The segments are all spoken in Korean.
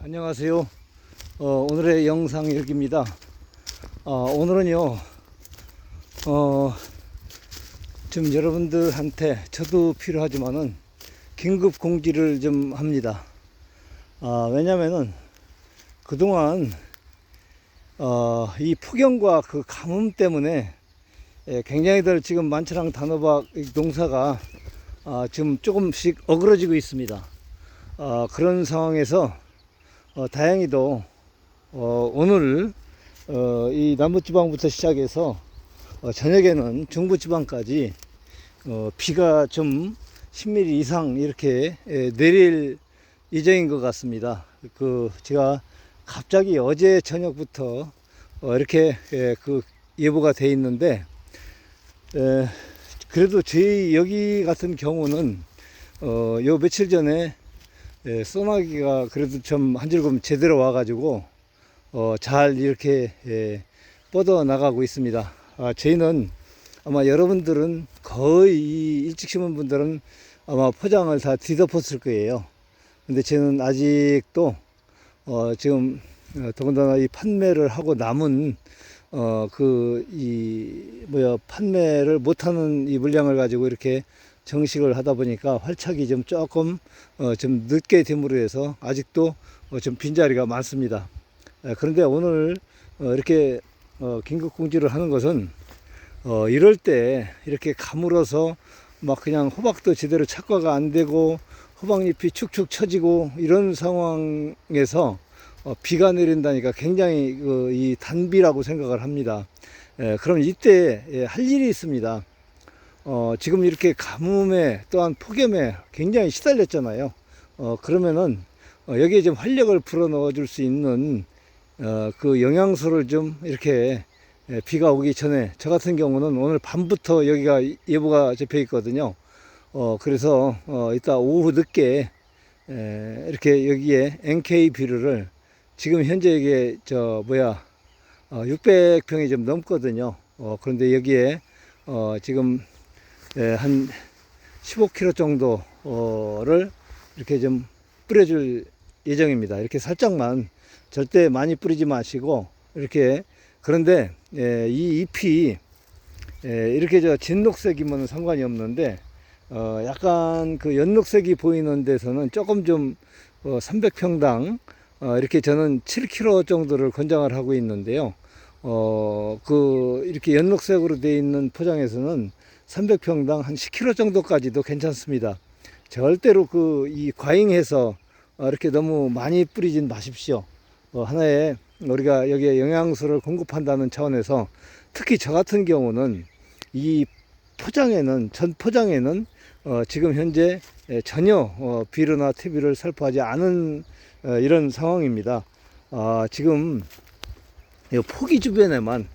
안녕하세요. 어, 오늘의 영상 일기입니다. 어, 오늘은요, 어, 좀 여러분들한테 저도 필요하지만은 긴급 공지를 좀 합니다. 아, 왜냐면은 그동안 어, 이 폭염과 그 가뭄 때문에 예, 굉장히들 지금 만차랑 단호박 농사가 아, 지금 조금씩 어그러지고 있습니다. 아, 그런 상황에서 어, 다행히도 어, 오늘 어, 이 남부지방부터 시작해서 어, 저녁에는 중부지방까지 어, 비가 좀 10mm 이상 이렇게 예, 내릴 예정인 것 같습니다. 그 제가 갑자기 어제 저녁부터 어, 이렇게 예, 그 예보가 돼 있는데 에, 그래도 저희 여기 같은 경우는 어, 요 며칠 전에 예, 소나기가 그래도 좀 한줄금 제대로 와가지고 어, 잘 이렇게 예, 뻗어 나가고 있습니다. 아, 저희는 아마 여러분들은 거의 이 일찍 심은 분들은 아마 포장을 다 뒤덮었을 거예요. 근데 저는 아직도 어, 지금 어, 더군다나 이 판매를 하고 남은 어, 그, 이, 뭐야, 판매를 못하는 이 물량을 가지고 이렇게 정식을 하다 보니까 활착이 좀 조금, 어, 좀 늦게 됨으로 해서 아직도 어, 좀 빈자리가 많습니다. 에, 그런데 오늘 어, 이렇게 어, 긴급 공지를 하는 것은 어, 이럴 때 이렇게 가물어서 막 그냥 호박도 제대로 착과가 안 되고 호박잎이 축축 처지고 이런 상황에서 어, 비가 내린다니까 굉장히 그, 이 단비라고 생각을 합니다. 예, 그럼 이때 예, 할 일이 있습니다. 어, 지금 이렇게 가뭄에 또한 폭염에 굉장히 시달렸잖아요. 어, 그러면은 어, 여기에 좀 활력을 불어 넣어 줄 수 있는 어, 그 영양소를 좀 이렇게 예, 비가 오기 전에 저 같은 경우는 오늘 밤부터 여기가 예보가 잡혀 있거든요. 어, 그래서 어, 이따 오후 늦게 에, 이렇게 여기에 NK 비료를 지금 현재 이게 저 뭐야 어, 600평이 좀 넘거든요. 어, 그런데 여기에 어, 지금 예, 한 15kg 정도를 이렇게 좀 뿌려줄 예정입니다. 이렇게 살짝만 절대 많이 뿌리지 마시고 이렇게 그런데 예, 이 잎이 예, 이렇게 저 진녹색이면 상관이 없는데 어, 약간 그 연녹색이 보이는 데서는 조금 좀 어, 300평당 어, 이렇게 저는 7kg 정도를 권장을 하고 있는데요. 어, 그, 이렇게 연녹색으로 되어 있는 포장에서는 300평당 한 10kg 정도까지도 괜찮습니다. 절대로 그, 이 과잉해서 어, 이렇게 너무 많이 뿌리진 마십시오. 어, 하나의 우리가 여기에 영양소를 공급한다는 차원에서 특히 저 같은 경우는 이 포장에는, 전 포장에는 어, 지금 현재 예, 전혀 어, 비료나 퇴비를 살포하지 않은 어, 이런 상황입니다. 아, 지금 이 포기 주변에만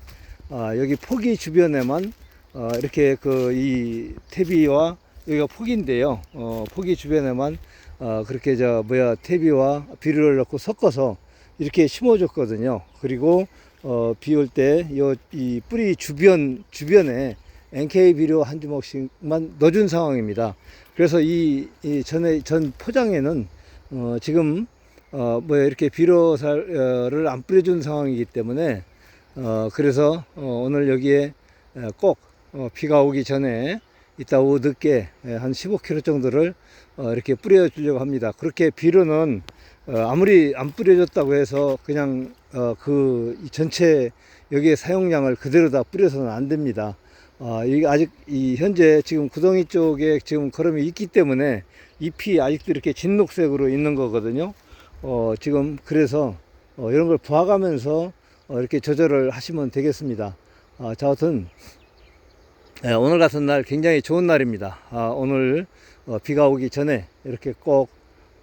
아, 여기 포기 주변에만 어, 이렇게 그이 퇴비와 여기가 포기인데요. 어, 포기 주변에만 어, 그렇게 저 뭐야 퇴비와 비료를 넣고 섞어서 이렇게 심어줬거든요. 그리고 어, 비 올 때 이 뿌리 주변 주변에 NK 비료 한 주먹씩만 넣어준 상황입니다. 그래서 이, 이 전에 전 포장에는 어, 지금 어, 뭐 이렇게 비료를 안 뿌려준 상황이기 때문에 어, 그래서 어, 오늘 여기에 에, 꼭 어, 비가 오기 전에 이따 오후 늦게 에, 한 15kg 정도를 어, 이렇게 뿌려 주려고 합니다. 그렇게 비료는 어, 아무리 안 뿌려졌다고 해서 그냥 어, 그 전체 여기에 사용량을 그대로 다 뿌려서는 안 됩니다. 아직 이 현재 지금 구덩이 쪽에 지금 걸음이 있기 때문에 잎이 아직도 이렇게 진녹색으로 있는 거거든요. 어, 지금 그래서 어, 이런 걸 어, 이렇게 조절을 하시면 되겠습니다. 아, 자, 하여튼 예, 오늘 같은 날 굉장히 좋은 날입니다. 아, 오늘 어, 비가 오기 전에 이렇게 꼭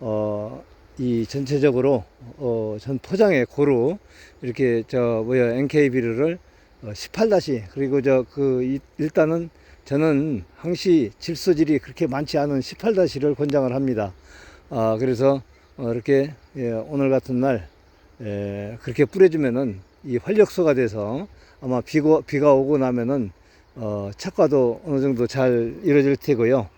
어, 이 전체적으로 어, 전 포장에 고루 이렇게 저 뭐야 NK 비료를 어, 18다시 그리고 저 그 일단은 저는 항시 질소질이 그렇게 많지 않은 18다시를 권장을 합니다. 아 그래서 어, 이렇게 예, 오늘 같은 날 예, 그렇게 뿌려주면은 이 활력소가 돼서 아마 비가 오고 나면은 어, 착과도 어느 정도 잘 이루어질 테고요.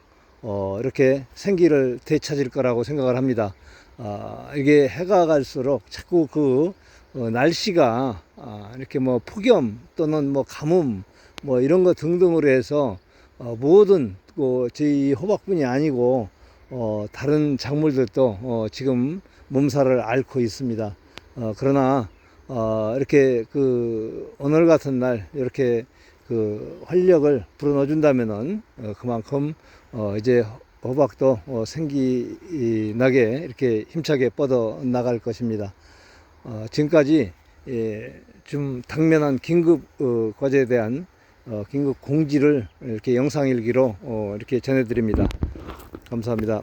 어, 이렇게 생기를 되찾을 거라고 생각을 합니다. 아, 이게 해가 갈수록 자꾸 그 어, 날씨가 아, 이렇게 뭐 폭염 또는 뭐 가뭄 뭐 이런 거 등등으로 해서 어, 모든 그 저희 호박뿐이 아니고 어, 다른 작물들도 어, 지금 몸살을 앓고 있습니다. 어, 그러나 어, 이렇게 그 오늘 같은 날 이렇게 그 활력을 불어넣어 준다면은 어, 그만큼 어, 이제 호박도 어, 생기 나게 이렇게 힘차게 뻗어 나갈 것입니다. 어, 지금까지 예, 좀 당면한 긴급 어, 과제에 대한 어, 긴급 공지를 이렇게 영상 일기로 어, 이렇게 전해드립니다. 감사합니다.